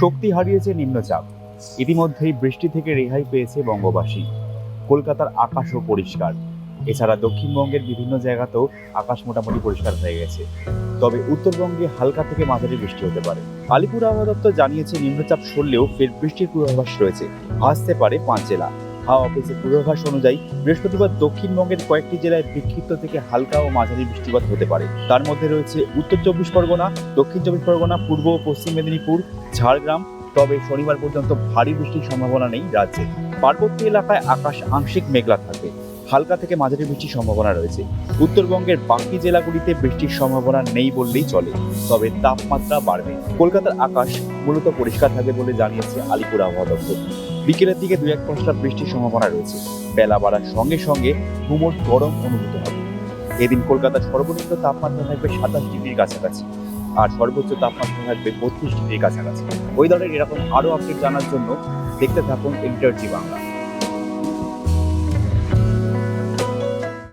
শক্তি হারিয়েছে নিম্নচাপ। ইতিমধ্যেই বৃষ্টি থেকে রেহাই পেয়েছে বঙ্গবাসী। কলকাতার আকাশও পরিষ্কার। এছাড়া দক্ষিণবঙ্গের বিভিন্ন জায়গাতেও আকাশ মোটামুটি পরিষ্কার হয়ে গেছে। তবে উত্তরবঙ্গে হালকা থেকে মাঝারি বৃষ্টি হতে পারে। আলিপুর আবহাওয়া দপ্তর জানিয়েছে, নিম্নচাপ সরলেও ফের বৃষ্টির পূর্বাভাস রয়েছে। আসতে পারে পাঁচ জেলা। হাওয়া অফিসের পূর্বাভাস অনুযায়ী বৃহস্পতিবার দক্ষিণবঙ্গের কয়েকটি জেলায় বিক্ষিপ্ত থেকে হালকা ও মাঝারি বৃষ্টিপাত হতে পারে। তার মধ্যে রয়েছে উত্তর চব্বিশ পরগনা, দক্ষিণ চব্বিশ পরগনা, পূর্ব ও পশ্চিম মেদিনীপুর, ঝাড়গ্রাম, তবে শনিবার পর্যন্ত ভারী বৃষ্টির সম্ভাবনা নেই রাজ্যে। পার্বত্য এলাকায় আকাশ আংশিক মেঘলা থাকবে। হালকা থেকে মাঝারি বৃষ্টির সম্ভাবনা রয়েছে। উত্তরবঙ্গের বাকি জেলাগুলিতে বৃষ্টির সম্ভাবনা নেই বললেই চলে, তবে তাপমাত্রা বাড়বে। কলকাতার আকাশ মূলত পরিষ্কার থাকবে বলে জানিয়েছে আলিপুর আবহাওয়া দপ্তর। বিকেলের দিকে দু এক পশলা বৃষ্টির সম্ভাবনা রয়েছে। বেলা বাড়ার সঙ্গে সঙ্গে গুমোট গরম অনুভূত হবে এদিন কলকাতার সর্বনিম্ন তাপমাত্রা থাকবে সাতাশ ডিগ্রির কাছাকাছি আর সর্বোচ্চ তাপমাত্রা থাকবে বত্রিশ ডিগ্রির কাছাকাছি। ওয়েদারের এরকম আরও আপডেট জানার জন্য দেখতে থাকুন এন্টার বাংলা